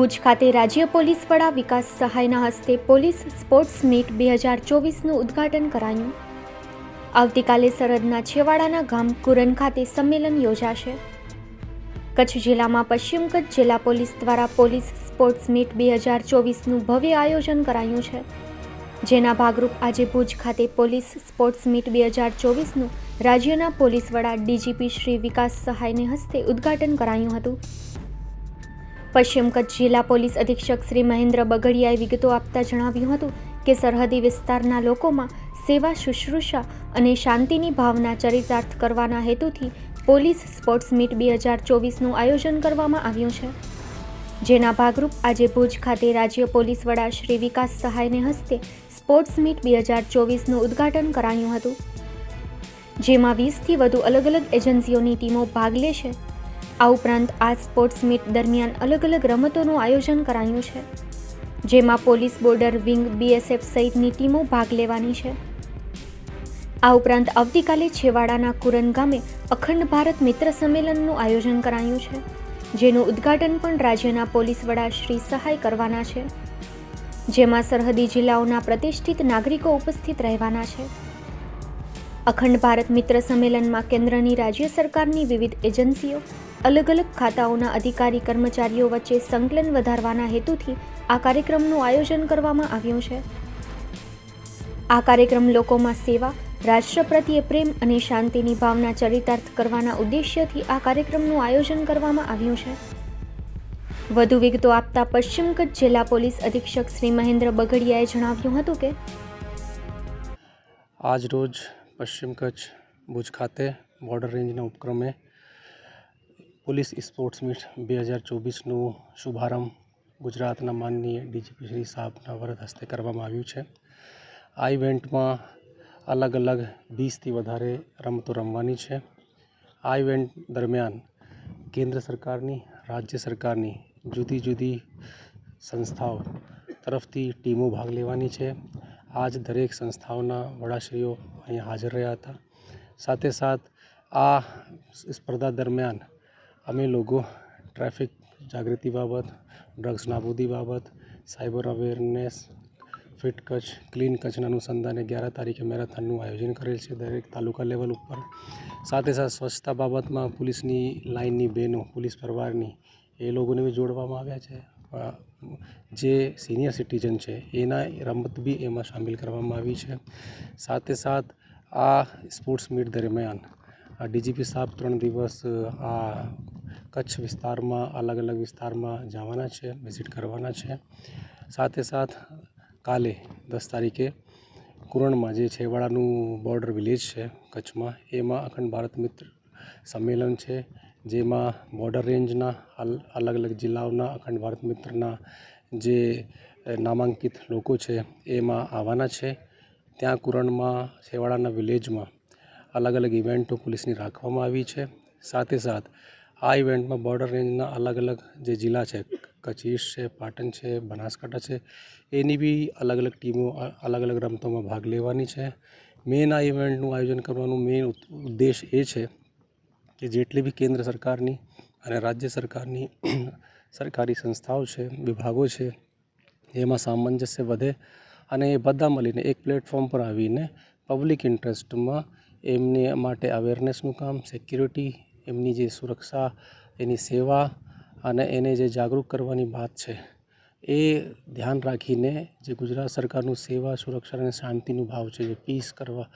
ભુજ ખાતે રાજ્ય પોલીસ વડા વિકાસ સહાયના હસ્તે પોલીસ સ્પોર્ટ્સ મીટ બે હજાર ચોવીસનું ઉદ્ઘાટન કરાયું. આવતીકાલે સરહદના છેવાડાના ગામ કુરન ખાતે સંમેલન યોજાશે. કચ્છ જિલ્લામાં પશ્ચિમ કચ્છ જિલ્લા પોલીસ દ્વારા પોલીસ સ્પોર્ટ્સ મીટ બે હજાર ચોવીસનું ભવ્ય આયોજન કરાયું છે. જેના ભાગરૂપ આજે ભુજ ખાતે પોલીસ સ્પોર્ટ્સ મીટ બે હજાર ચોવીસનું રાજ્યના પોલીસ વડા ડીજીપી શ્રી વિકાસ સહાયને હસ્તે ઉદ્ઘાટન કરાયું હતું. પશ્ચિમ કચ્છ જિલ્લા પોલીસ અધિક્ષક શ્રી મહેન્દ્ર બગડિયાએ વિગતો આપતા જણાવ્યું હતું કે સરહદી વિસ્તારના લોકોમાં સેવા શુશ્રૂષા અને શાંતિની ભાવના ચરિતાર્થ કરવાના હેતુથી પોલીસ સ્પોર્ટ્સ મીટ બે હજાર ચોવીસનું આયોજન કરવામાં આવ્યું છે. જેના ભાગરૂપ આજે ભુજ ખાતે રાજ્ય પોલીસ વડા શ્રી વિકાસ સહાયને હસ્તે સ્પોર્ટ્સ મીટ બે હજાર ચોવીસનું ઉદ્ઘાટન કરાયું હતું. જેમાં વીસથી વધુ અલગ અલગ એજન્સીઓની ટીમો ભાગ લેશે. આ ઉપરાંત આ સ્પોર્ટ્સ મીટ દરમિયાન અલગ અલગ રમતોનું આયોજન કરાયું છે, જેમાં પોલીસ બોર્ડર, વિંગ બીએસએફ સહિતની ટીમો ભાગ લેવાની છે. આ ઉપરાંત આવતીકાલે છેવાડાના કુરન ગામે અખંડ ભારત મિત્ર સંમેલનનું આયોજન કરાયું છે, જેનું ઉદ્ઘાટન પણ રાજ્યના પોલીસ વડા શ્રી સહાય કરવાના છે, જેમાં સરહદી જિલ્લાઓના પ્રતિષ્ઠિત નાગરિકો ઉપસ્થિત રહેવાના છે. અખંડ ભારત મિત્ર સંમેલનમાં કેન્દ્રની રાજ્ય સરકારની વિવિધ એજન્સીઓ અલગ અલગ ખાતાઓના અધિકારી કર્મચારીઓ વચ્ચે સંકલન વધારવાના હેતુથી આ કાર્યક્રમનું આયોજન કરવામાં આવ્યું છે. આ કાર્યક્રમ લોકોમાં સેવા, રાષ્ટ્ર પ્રત્યે પ્રેમ અને શાંતિની ભાવના ચરિતાર્થ કરવાના ઉદ્દેશ્યથી આ કાર્યક્રમનું આયોજન કરવામાં આવ્યું છે. વધુ વિગતો આપતા પશ્ચિમ કચ્છ જિલ્લા પોલીસ અધિક્ષક શ્રી મહેન્દ્ર બગડિયાએ જણાવ્યું હતું કે આજ રોજ પશ્ચિમ કચ્છ ભુજ ખાતે બોર્ડર રેન્જના ઉપક્રમે પોલીસ સ્પોર્ટ્સ મીટ બે હજાર ચોવીસનું શુભારંભ ગુજરાતના માનનીય ડીજીપી શ્રી સાહેબના વરદ હસ્તે કરવામાં આવ્યું છે. આ ઇવેન્ટમાં અલગ અલગ વીસથી વધારે રમતો રમવાની છે. આ ઇવેન્ટ દરમિયાન કેન્દ્ર સરકારની, રાજ્ય સરકારની જુદી જુદી સંસ્થાઓ તરફથી ટીમો ભાગ લેવાની છે. આજ દરેક સંસ્થાઓના વડાશ્રીઓ અહીંયા હાજર રહ્યા હતા. સાથે સાથ આ સ્પર્ધા દરમિયાન અમે લોકો ટ્રાફિક જાગૃતિ બાબત, ડ્રગ્સ નાબૂદી બાબત, cyber awareness, fit Kutch, clean કચ્છના અનુસંધાને અગિયાર તારીખે મેરાથોનનું આયોજન કરેલ છે દરેક તાલુકા લેવલ ઉપર. સાથે સાથે સ્વચ્છતા બાબતમાં પોલીસની લાઇનની બહેનો, પોલીસ પરિવારની, એ લોકોને બી જોડવામાં આવ્યા છે. જે સિનિયર સિટીઝન છે, એના રમત બી એમાં સામેલ કરવામાં આવી છે. સાથે સાથ આ સ્પોર્ટ્સ મીટ દરમિયાન ડીજીપી સાહેબ ત્રણ દિવસ આ કચ્છ વિસ્તારમાં, અલગ અલગ વિસ્તારમાં જવાના છે, વિઝિટ કરવાના છે. સાથે સાથ, કાલે દસ તારીખે કુરણમાં જે છેવાડાનું બોર્ડર વિલેજ છે કચ્છમાં, એમાં અખંડ ભારત મિત્ર સંમેલન છે, જેમાં બોર્ડર રેન્જના અલગ અલગ જિલ્લાઓના અખંડ ભારત મિત્રના જે નામાંકિત લોકો છે, એમાં આવવાના છે. ત્યાં કુરણમાં, છેવાડાના વિલેજમાં અલગ અલગ ઇવેન્ટો પોલીસની રાખવામાં આવી છે. સાથે સાથ, આ ઇવેન્ટમાં બોર્ડર રેન્જના અલગ અલગ જે જિલ્લા છે કચ્છ ઈસ્ટ છે, પાટણ છે, બનાસકાંઠા છે, એની બી અલગ અલગ ટીમો અલગ અલગ રમતોમાં ભાગ લેવાની છે. મેન આ ઇવેન્ટનું આયોજન કરવાનું મેન ઉદ્દેશ એ છે કે જેટલી બી કેન્દ્ર સરકારની અને રાજ્ય સરકારની સરકારી સંસ્થાઓ છે, વિભાગો છે, એમાં સામંજસ્ય વધે અને એ બધા મળીને એક પ્લેટફોર્મ પર આવીને પબ્લિક ઇન્ટરેસ્ટમાં એમને માટે અવેરનેસનું કામ સિક્યુરિટી એમની જે સુરક્ષા, એની સેવા અને એને જે જાગૃત કરવાની વાત છે, એ ધ્યાન રાખીને જે ગુજરાત સરકારનું સેવા, સુરક્ષા અને શાંતિનું ભાવ છે, જે પીસ કરવા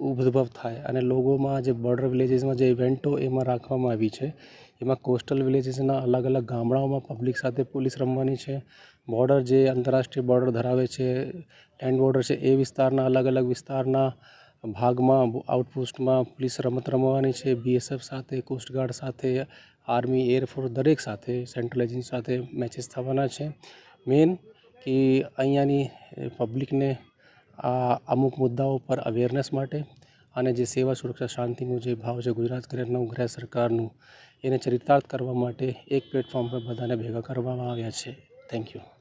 ઉદ્ભવ થાય અને લોકોમાં જે બોર્ડર વિલેજીસમાં જે ઇવેન્ટો એમાં રાખવામાં આવી છે, એમાં કોસ્ટલ વિલેજીસના અલગ અલગ ગામડાઓમાં પબ્લિક સાથે પોલીસ રમવાની છે બોર્ડર જે આંતરરાષ્ટ્રીય બોર્ડર ધરાવે છે લેન્ડ બોર્ડર છે, એ વિસ્તારના અલગ અલગ વિસ્તારના ભાગમાં આઉટપોસ્ટમાં પોલીસ રમત રમવાની છે. બીએસએફ સાથે કોસ્ટગાર્ડ સાથે આર્મી એરફોર્સ દરેક સાથે સેન્ટ્રલ એજન્સી સાથે મેચિસ થવાના છે. મેન કે અહીંયાની પબ્લિકને આ અમુક મુદ્દાઓ પર અવેરનેસ માટે અને જે સેવા સુરક્ષા શાંતિનું જે ભાવ છે ગુજરાત નવ ગૃહ સરકારનું, એને ચરિતાર્થ કરવા માટે એક પ્લેટફોર્મ પર બધાને ભેગા કરવામાં આવ્યા છે. Thank you